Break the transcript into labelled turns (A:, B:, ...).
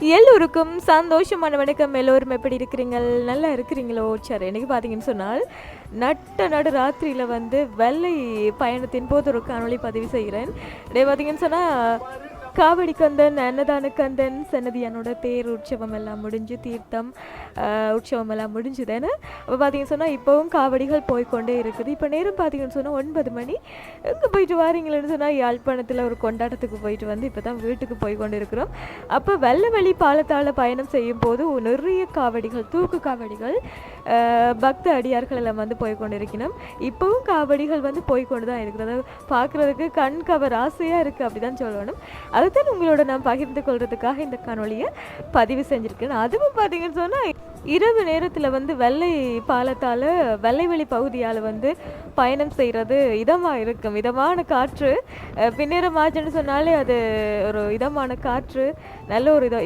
A: எல்லோருக்கும் சந்தோஷமான வணக்கம். எல்லோரும் எப்படி இருக்கிறீங்க நல்லா இருக்கிறீங்களோ? சார் எனக்கு பார்த்தீங்கன்னு சொன்னால் நட்ட நடு ராத்திரியில் வந்து வெள்ளை பயணத்தின் போது ஒரு காணொலி பதிவு செய்கிறேன். இதே பார்த்தீங்கன்னு சொன்னால் காவடி கந்தன் அன்னதான கந்தன் சன்னதியானோட தேர் உற்சவம் எல்லாம் முடிஞ்சு தீர்த்தம் உற்சவம் எல்லாம் முடிஞ்சுதானே அப்போ பார்த்தீங்கன்னு சொன்னால் இப்போவும் காவடிகள் போய்க்கொண்டே இருக்குது. இப்போ நேரம் பார்த்தீங்கன்னு சொன்னால் ஒன்பது மணி. எங்கே போயிட்டு வாரீங்களேன்னு சொன்னால் யாழ்ப்பாணத்தில் ஒரு கொண்டாட்டத்துக்கு போயிட்டு வந்து இப்போ தான் வீட்டுக்கு போய் கொண்டு இருக்கிறோம் அப்போ வெள்ளவெளி பாலத்தால் பயணம் செய்யும் போது நிறைய காவடிகள் தூக்கு காவடிகள் பக்த அடியார்கள் எல்லாம் வந்து போய் கொண்டு இருக்கணும் இப்போவும் காவடிகள் வந்து போய் கொண்டு தான் இருக்குது. அதை பார்க்குறதுக்கு கண் கவர் ஆசையாக இருக்குது அப்படி தான் சொல்லணும் அதுதான் உங்களோட நான் பகிர்ந்து கொள்றதுக்காக இந்த காணொலியை பதிவு செஞ்சுருக்கேன். அதுவும் பார்த்தீங்கன்னு சொன்னால் இரவு நேரத்தில் வந்து வெள்ளை பாலத்தால் வெள்ளைவெளி பகுதியால் வந்து பயணம் செய்கிறது இதமாக இருக்கும். இதமான காற்று அஹ் பின்னேரம் ஆச்சுன்னு சொன்னாலே அது ஒரு இதமான காற்று நல்ல ஒரு இத